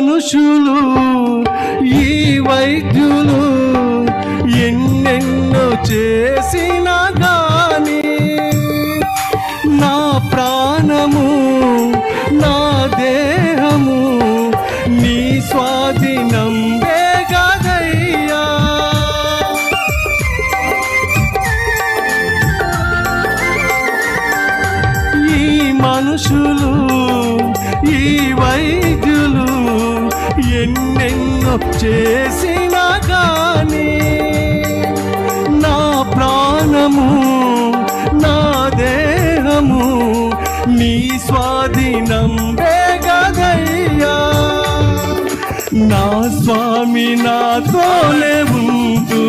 మనుషులు ఈ వైద్యులు ఎన్నెన్నో చేసిన గాని నా ప్రాణము నా దేహము నీ స్వాధీనం మనుషులు ఈ వైద్యు చేసిన గాని నా ప్రాణము నా దేహము నీ స్వాధీనం గదయ్యా నా స్వామి నాతోనే ఉంటూ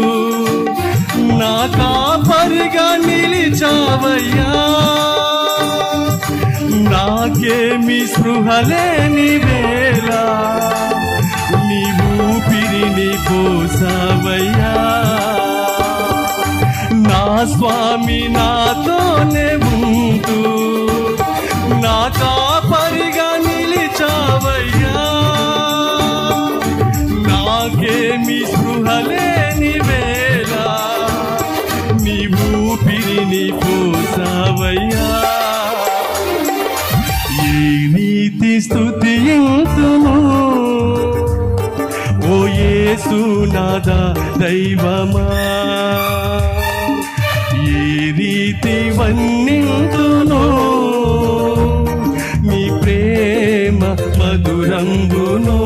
నా కాపరిగా నిలిచావయ్యా. నాకేమి స్పృహలేని వేళ. ఊపిరిని పోసావయ్యా. నా స్వామి నాతోనే ఉంటూ నా కాపరిగా నిలిచావయ్యా. నాకేమి స్పృహలేని వేళ నీ ఊపిరిని పోసావయ్యా. ఈ నీతి స్థుతింతుము ఓ యేసునాదా దైవమా? ఈ రీతి వన్నింతును మీ ప్రేమ మధురంగునో